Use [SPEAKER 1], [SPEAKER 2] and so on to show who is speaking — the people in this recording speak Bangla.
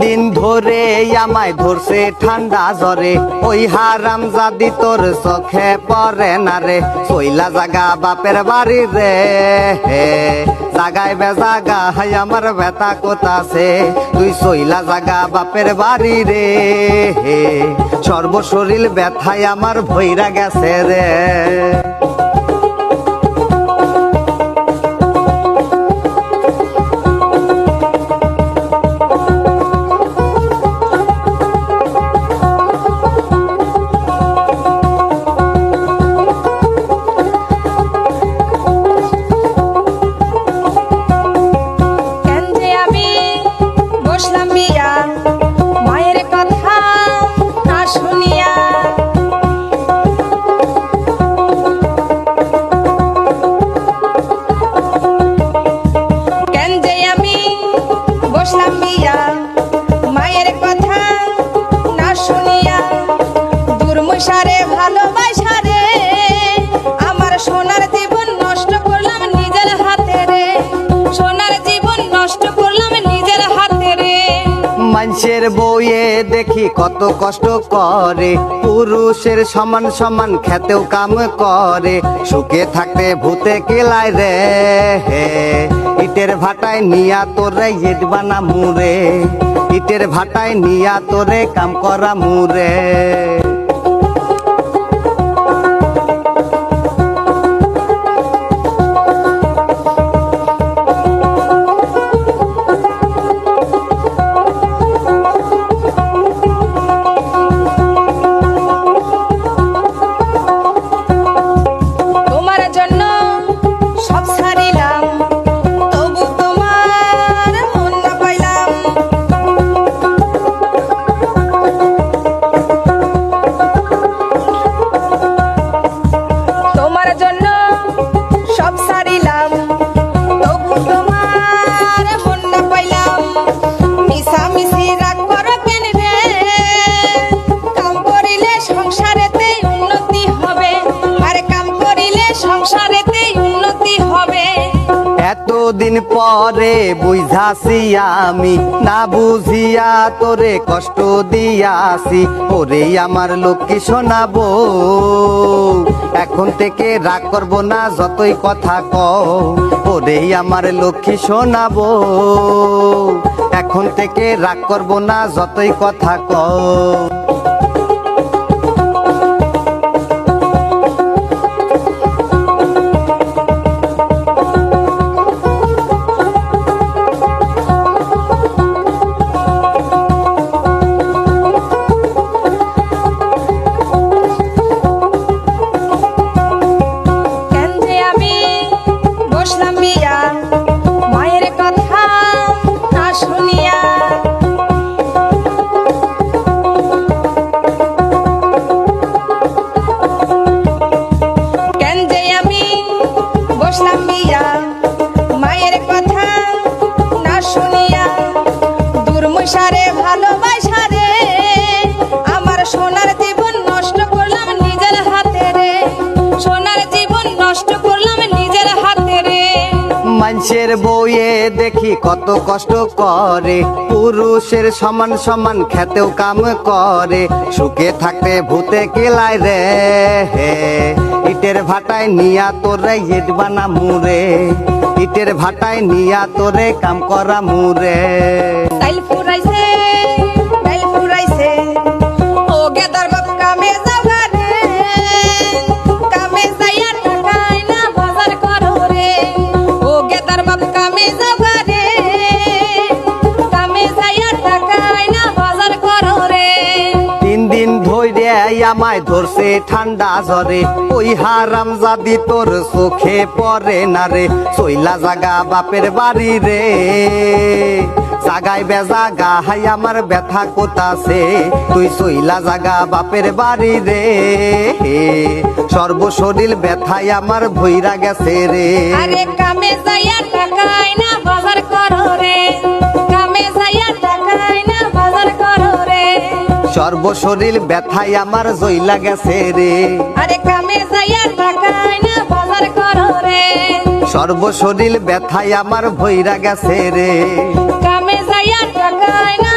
[SPEAKER 1] দিন ধরে আমায় ধরছে ঠান্ডা জ্বরে। ওই হারাম জাদি তোর চোখে পরে না রে। সইলা জাগা বাপের বাড়ি রে। জাগায় বেজাগা হাই আমার ব্যথা কোথাছে। তুই সইলা জাগা বাপের বাড়ি রে। সর্বশরীর ব্যথায় আমার ভৈরা গেছে রে।
[SPEAKER 2] কথা
[SPEAKER 1] মানুষের বইয়ে দেখি কত কষ্ট করে। পুরুষের সমান সমান খেতেও কাম করে। সুখে থাকতে ভূতে কেলায় রে। হে, ইটের ভাটায় নিয়া তোরে ইট বানা মুরে ইটের ভাটায় নিয়া তোরে কাম করা মুরে এতদিন পরে বুঝাছি আমি, না বুঝিয়া তোরে কষ্ট দিয়াছি। ওরে আমার লোককে শোনাবো, এখন থেকে রাগ করব না, যতই কথা ক ওরে আমার লক্ষ্মী শোনাবো, এখন থেকে রাগ করব না, যতই কথা ক মানুষের বইয়ে দেখি কত কষ্ট করে। পুরুষের সমান সমান খেতেও কাম করে। সুখে থাকতে ভূতে কেলায় রে? হে, ইটের ভাটায় নিয়া তোরে ইট বানা মুরে ইটের ভাটায় নিয়া তোরে কাম করা মুরে আমায় ধরছে ঠান্ডা জ্বরে। ওই হারাম জাদি তোর চোখে পরে না রে। সইলা জাগা বাপের বাড়ি রে। জাগায় বেজাগা হাই আমার ব্যথা কোতাছে তুই সইলা জাগা বাপের বাড়ি রে। সর্বশরীর ব্যথায় আমার ভৈরা গেছে রে।
[SPEAKER 2] কামে যাইয়া টাকায় না, বাজার করো রে। কামে যাইয়া
[SPEAKER 1] সর্বশরীর ব্যথায় আমার জইলা গেছে রে।
[SPEAKER 2] আরে কামে যাইয়া টাকায় না বাজার করো রে।
[SPEAKER 1] সর্বশরীর ব্যথায় আমার ভৈরা গেছে রে।
[SPEAKER 2] কামে যাইয়া টাকায় না